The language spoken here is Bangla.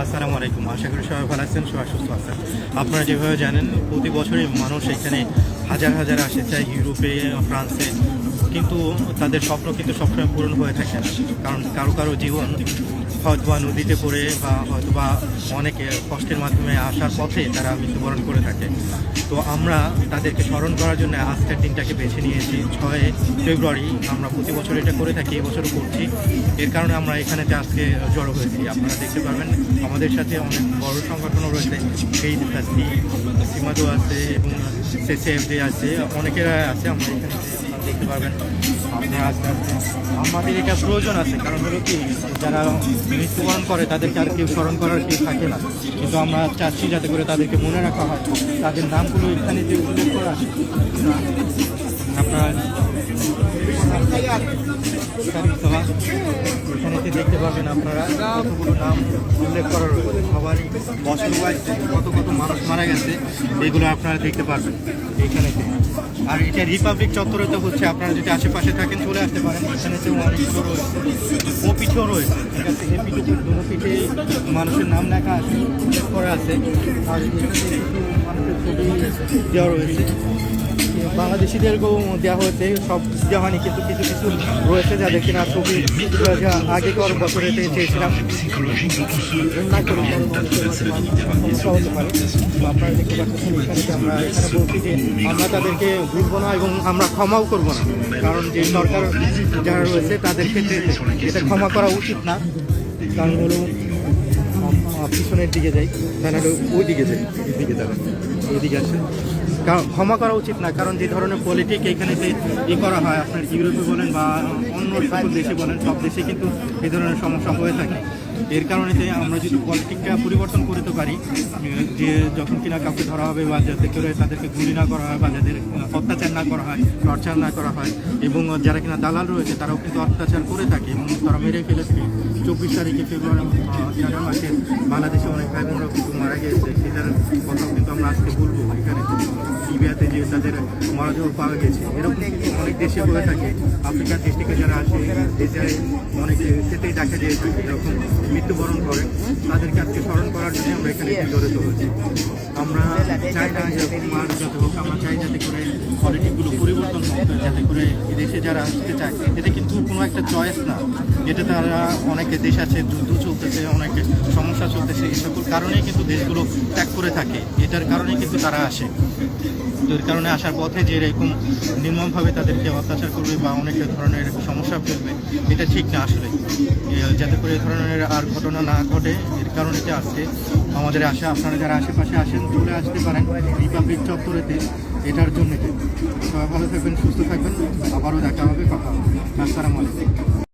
আসসালামু আলাইকুম। আশা করি সবাই ভালো আছেন, সবাই সুস্থ আছেন। আপনারা যেভাবে জানেন, প্রতি বছরই মানুষ এখানে হাজার হাজার আসে চাই ইউরোপে, ফ্রান্সে। কিন্তু তাদের স্বপ্ন কিন্তু সবসময় পূরণ হয়ে থাকে না। কারণ কারও কারও জীবন হয়তো বা নদীতে পড়ে বা হয়তো বা অনেকে কষ্টের মাধ্যমে আসার পথে তারা মৃত্যুবরণ করে থাকে। তো আমরা তাদেরকে স্মরণ করার জন্য আজকের দিনটাকে বেছে নিয়েছি। ছয় ফেব্রুয়ারি আমরা প্রতি বছর এটা করে থাকি এবছরও করছি। এর কারণে আমরা এখানেতে আজকে জড়ো হয়েছি, আপনারা দেখতে পারবেন। আমাদের সাথে অনেক বড় সংগঠনও রয়েছে এই ফাস্টি সীমাদো আছে এবং সিসিএফডি আছে, অনেকেরা আছে আমরা এখানে দেখতে পারবেন। আপনারা আমাদের এটা প্রয়োজন আছে, কারণ হলো কি, যারা মৃত্যুবরণ করে তাদেরকে আর কেউ স্মরণ করার কেউ থাকে না। কিন্তু আমরা চাচ্ছি যাতে করে তাদেরকে মনে রাখা হয়। তাদের নামগুলো এখানে যে উল্লেখ করা আপনারা এখানেতে দেখতে পাবেন আপনারা কতগুলো নাম উল্লেখ করা রয়েছে। সবারই বছর কত কত মানুষ মারা গেছে, এগুলো আপনারা দেখতে পারবেন। এইখানেতে আর এটা রিপাবলিক চত্বরে তো হচ্ছে, আপনারা যদি আশেপাশে থাকেন, চলে আসতে পারেন। এখানে তো অনেকগুলো রয়েছে। ও পিঠেও রয়েছে পিঠে মানুষের নাম লেখা আছে করা আছে। আর এখানে মানুষের ছবি দেওয়া রয়েছে। বাংলাদেশিদেরকেও দেওয়া হয়েছে, সব দেওয়া হয়নি, কিন্তু কিছু কিছু রয়েছে যাদের কিনা যা আগেকার বছরে চেয়েছিলাম। আমরা তাদেরকে ভুলবো না এবং আমরা ক্ষমাও করব না। কারণ যে সরকার যারা রয়েছে তাদের ক্ষেত্রে এটা ক্ষমা করা উচিত না। কারণ হলো পিছনের দিকে যাই তাহলে ওই দিকে যাই দিকে আছে কারণ ক্ষমা করা উচিত না, কারণ যে ধরনের পলিটিক এখানেতে ই করা হয়, আপনার ইউরোপে বলেন বা অন্য সকল দেশে বলেন, সব দেশে কিন্তু এই ধরনের সমস্যা হয়ে থাকে। এর কারণে যে আমরা যদি পলিটিকটা পরিবর্তন করতে পারি, যে যখন কিনা কাউকে ধরা হবে বা যাতে করে তাদেরকে গুলি না করা হয় বা যাদের অত্যাচার না করা হয়, টর্চার না করা হয়, এবং যারা কিনা দালাল রয়েছে তারাও কিন্তু অত্যাচার করে থাকে এবং তারা মেরে ফেলেছে চব্বিশ তারিখে ফেব্রুয়ারি মাসে বাংলাদেশে অনেক ভাই বোনরা কিন্তু মারা গিয়েছে। সেটার কথাও কিন্তু আমরা আজকে বলব। এখানে লিবিয়াতে যে তাদের মরদেহ পাওয়া গেছে। এরকম অনেক দেশে হয়ে থাকে। আফ্রিকার দেশ থেকে যারা আসে, দেশে অনেক সেটাই দেখা যায় এরকম মৃত্যুবরণ করে। তাদেরকে আজকে স্মরণ করার জন্য আমরা এখানে গড়ে তুলেছি আমরা চাই না যেরকম মার যত হোক, আমরা চাই যাতে করে যাতে করে এই দেশে যারা আসতে চায় এটা কিন্তু কোনো একটা চয়েস না। এটা তারা অনেকে দেশ আছে, যুদ্ধ চলতেছে, অনেক সমস্যা চলতেছে, এই সকল কারণেই কিন্তু দেশগুলো ত্যাগ করে থাকে। এটার কারণেই কিন্তু তারা আসে। তো এর কারণে আসার পথে যে এরকম নির্মমভাবে তাদেরকে অত্যাচার করবে বা অনেক ধরনের সমস্যা ফেলবে, এটা ঠিক না আসলে। যাতে করে এই ধরনের আর ঘটনা না ঘটে, এর কারণে যে আজকে আমাদের আশা, আপনারা যারা আশেপাশে আসেন চলে আসতে পারেন। রিপাবলিক চত্বরেতে এটার জন্য। সবাই ভালো থাকবেন, সুস্থ থাকবেন। আবারও দেখা হবে কথা হবে। আসসালামু আলাইকুম।